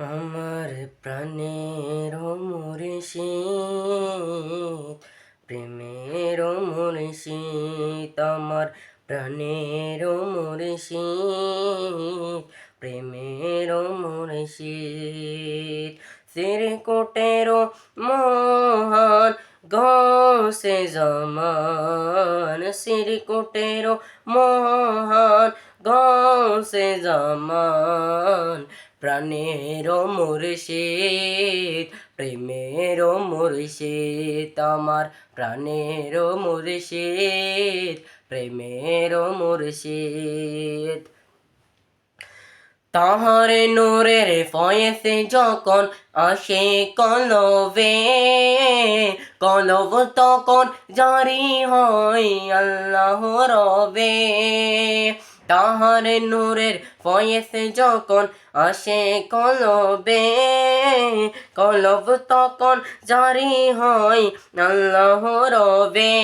আমার প্রাণের মুর্শিদ, প্রেমের মুর্শিদ, আমার প্রাণের মুর্শিদ, প্রেমের মুর্শিদ। সিরকোটের মহান গসে জমান সিরকোটের মহান গসে জমান প্রাণের মুর্শিদ, প্রেমের মুর্শিদ, আমার প্রাণের মুর্শিদ, প্রেমের মুর্শিদ। তাহার নূরের ফয়েসে যখন আসে কলবে, কলব তখন জারি হয় আল্লাহ রবে। তাহার নূরের ফয়েসে যখন আসে কলবে, কলব তখন জারি হয় আল্লাহ রবে।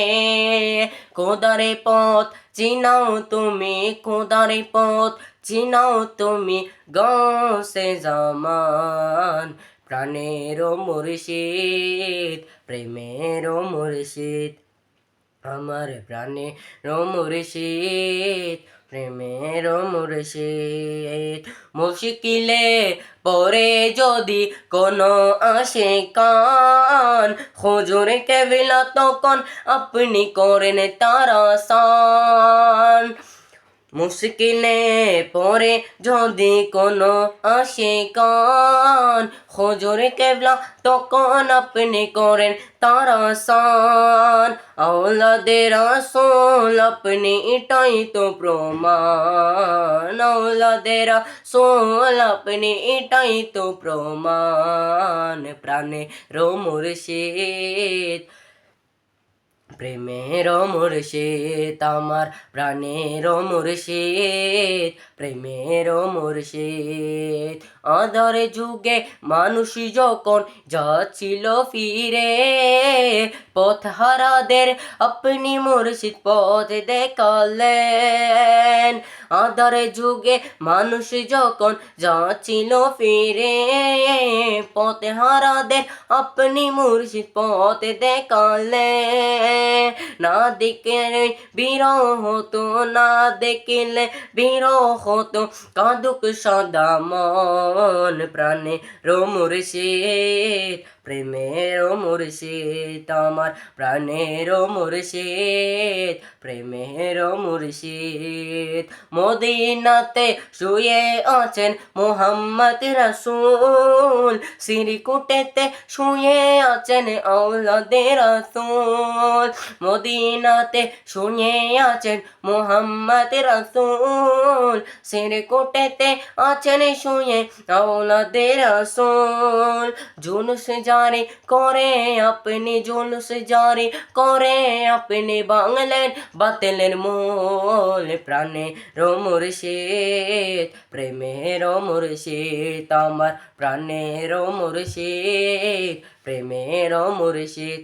কোদারে পথ চিনাও তুমি কোদারে পথ চিনাও তুমি গসে জামান। প্রাণের মুর্শিদ প্রেমের মুর্শিদ আমার প্রাণে মুর্শিদ প্রেমের মুর্শিদ মুশকিলে পরে যদি কোনো আসে কান হুজুর কেবিলা তখন আপনি করেন তারা সান। মুশকিলে পরে যদি কোনো আসে কান হজুর কেবলা তখন আপনি করেন তারা সান আওলাদের আসল আপনি এটাই তো প্রমাণ। আওলাদের আসল আপনি এটাই তো প্রমাণ। প্রাণে রো মুর্শিদ প্রেমের মুর্শিদ আমার প্রাণের মুর্শিদ প্রেমের মুর্শিদ। আধার যুগে মানুষ যখন যাচ্ছিল ফিরে পথ হারাদের আপনি মুর্শিদ পথ দেখালেন। আধার যুগে মানুষ যখন যাচ্ছিল ফিরে পথ হারাদের আপনি মুর্শিদ পথ দেখালেন। না দেখলে বিরহ হতো না দেখলে বিরহ হতো কাদুক সদা মন প্রাণে রোমুর্শিদ প্রেমের মুর্শিদ, আমার প্রাণের মুর্শিদ প্রেমের মুর্শিদ। মদিনাতে শুয়ে আছেন মোহাম্মদ রাসূল, সিরিকুটেতে শুয়ে আছেন আওলাদে রাসূল। মদিনাতে শুয়ে আছেন মোহাম্মদ রাসূল, সিরিকুটেতে আছেন শুয়ে আওলাদে রাসূল জুনুস জারি করে আপনি জুলুস করে আপনি বাংলেন বাতিলের মূল প্রাণে রমুর্শিদ প্রেমের মুর্শিদ আমার প্রাণের মুর্শিদ প্রেমের মুর্শিদ